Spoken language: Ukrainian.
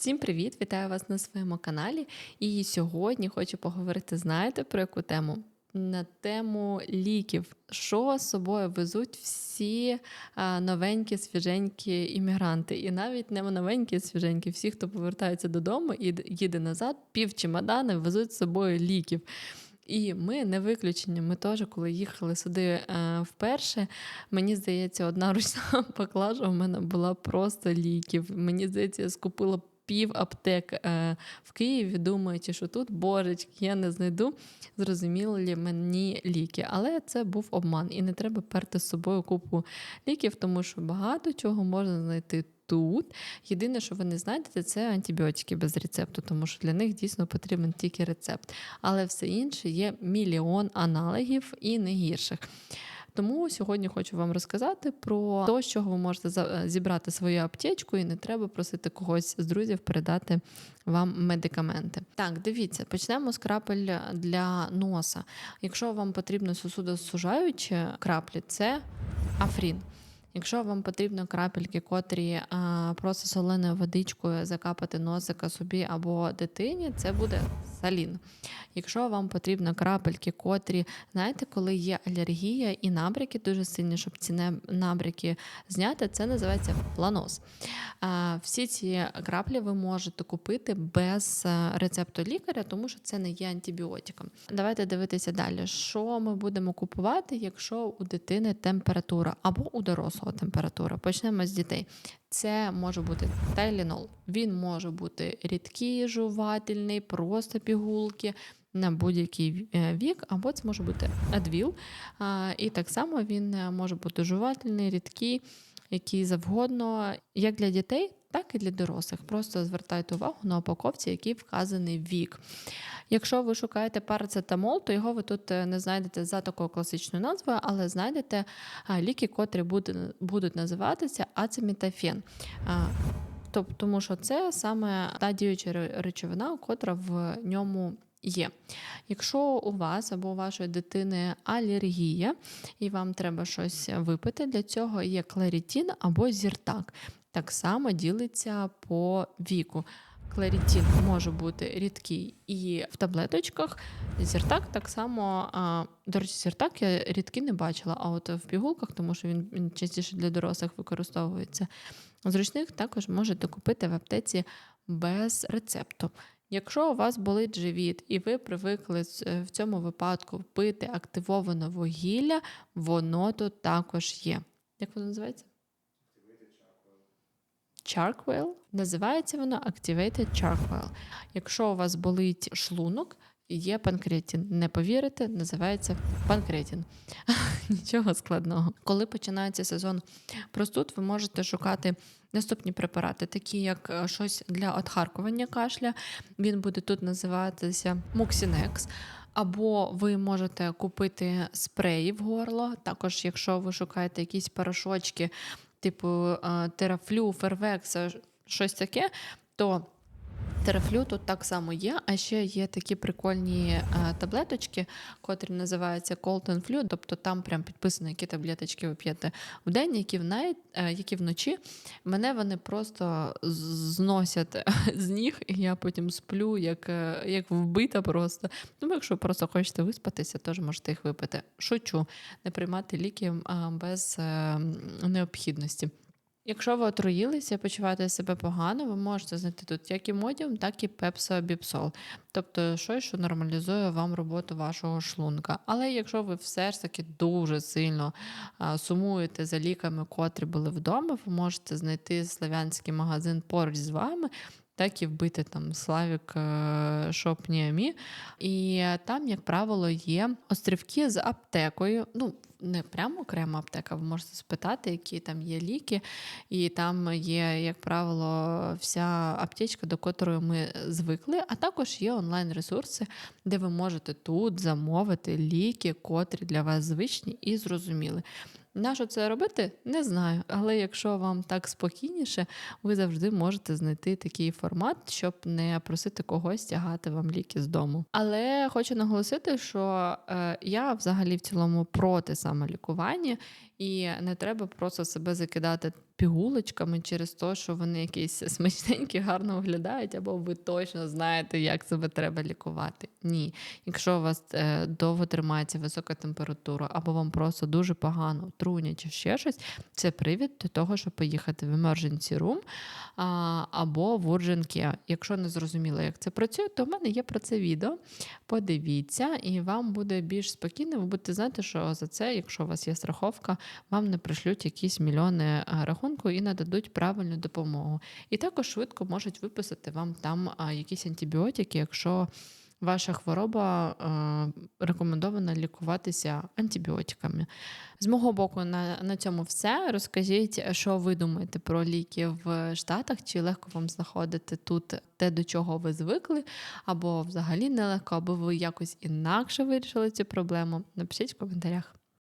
Всім привіт! Вітаю вас на своєму каналі. І сьогодні хочу поговорити, знаєте, про яку тему? На тему ліків, що з собою везуть всі новенькі, свіженькі іммігранти. І навіть не новенькі, свіженькі, всі, хто повертається додому і їде назад, пів чемодана везуть з собою ліків. І ми не виключення. Ми теж, коли їхали сюди е, вперше, мені здається, одна ручна поклажа у мене була просто ліків. Мені здається, я скупила пів аптек е, в Києві, думаючи, що тут божечки, я не знайду зрозумілі мені ліки. Але це був обман, і не треба перти з собою купу ліків, тому що багато чого можна знайти. Тут єдине, що ви не знайдете, це антибіотики без рецепту, тому що для них дійсно потрібен тільки рецепт. Але все інше є мільйон аналогів і не гірших. Тому сьогодні хочу вам розказати про те, з чого ви можете зібрати свою аптечку, і не треба просити когось з друзів передати вам медикаменти. Так, дивіться, почнемо з крапель для носа. Якщо вам потрібно сосудосужаючі краплі, це афрін. Якщо вам потрібно крапельки, котрі а, просто соленою водичкою закапати носика собі або дитині, це буде салін. Якщо вам потрібно крапельки, котрі, знаєте, коли є алергія і набряки дуже сильні, щоб ці набряки зняти, це називається планос. Всі ці краплі ви можете купити без рецепту лікаря, тому що це не є антибіотиком. Давайте дивитися далі, що ми будемо купувати, якщо у дитини температура або у дорослого температура. Почнемо з дітей. Це може бути тайлінол. Він може бути рідкий, жувательний, просто пігулки на будь-який е, вік, або це може бути адвіл. І так само він е, може бути жувательний, рідкий, який завгодно, як для дітей, так і для дорослих. Просто звертайте увагу на упаковці, який вказаний вік. Якщо ви шукаєте парацетамол, то його ви тут е, не знайдете за такою класичною назвою, але знайдете ліки, котрі будуть називатися ацемітафен. Тобто, тому що це саме та діюча речовина, котра в ньому є. Якщо у вас або у вашої дитини алергія, і вам треба щось випити, для цього є кларітін або зіртак. Так само ділиться по віку. Кларітін може бути рідкий і в таблеточках. Зіртак так само, а, до речі, зіртак я рідкий не бачила, а от в пігулках, тому що він, він частіше для дорослих використовується. Зручних також можете купити в аптеці без рецепту. Якщо у вас болить живіт, і ви привикли е, в цьому випадку пити активоване вугілля, воно тут також є. Як воно називається? Charkwell. Називається воно Activated Charkwell. Якщо у вас болить шлунок, є панкретин. Не повірите, називається панкретин. Нічого складного. Коли починається сезон простуд, ви можете шукати наступні препарати, такі як е, щось для отхаркування кашля. Він буде тут називатися Mucinex. Або ви можете купити спреї в горло. Також, якщо ви шукаєте якісь порошочки, типу е, терафлю, фервекс, щось таке, то Терафлю тут так само є, а ще є такі прикольні е, таблеточки, котрі називаються Cold Flu, тобто там прям підписано, які таблеточки ви п'єте в день, які в най... Е, які вночі. Мене вони просто зносять з ніг, і я потім сплю, як е, як вбита просто. Тому, якщо просто хочете виспатися, теж можете їх випити. Шучу, не приймати ліки без необхідності. Якщо ви отруїлися, почуваєте себе погано, ви можете знайти тут як і так і пепсобіпсол. Тобто щось, що нормалізує вам роботу вашого шлунка. Але якщо ви все ж таки дуже сильно сумуєте за ліками, котрі були вдома, ви можете знайти славянський магазин поруч з вами. Так і вбити там Славік е, Шопніамі. І там, як правило, є острівки з аптекою. Ну, не прямо окрема аптека, ви можете спитати, які там є ліки, і там є, як правило, вся аптечка, до котрої ми звикли. А також є онлайн-ресурси, де ви можете тут замовити ліки, котрі для вас звичні і зрозуміли. Нащо це робити? Не знаю. Але якщо вам так спокійніше, ви завжди можете знайти такий формат, щоб не просити когось тягати вам ліки з дому. Але хочу наголосити, що е, я взагалі в цілому проти самолікування, і не треба просто себе закидати пігулочками через те, що вони якісь смачненькі, гарно виглядають, або ви точно знаєте, як себе треба лікувати. Ні. Якщо у вас е, довго тримається висока температура, або вам просто дуже погано трунять чи ще щось, це привід до того, щоб поїхати в emergency room або в urgent care. Якщо не зрозуміло, як це працює, то в мене є про це відео. Подивіться, і вам буде більш спокійно. Ви будете знати, що за це, якщо у вас є страховка, вам не пришлють якісь мільйони е, рахунку і нададуть правильну допомогу. І також швидко можуть виписати вам там якісь антибіотики, якщо ваша хвороба рекомендовано лікуватися антибіотиками. З мого боку, на, на цьому все. Розкажіть, що ви думаєте про ліки в Штатах, чи легко вам знаходити тут те, до чого ви звикли, або взагалі нелегко, або ви якось інакше вирішили цю проблему. Напишіть в коментарях.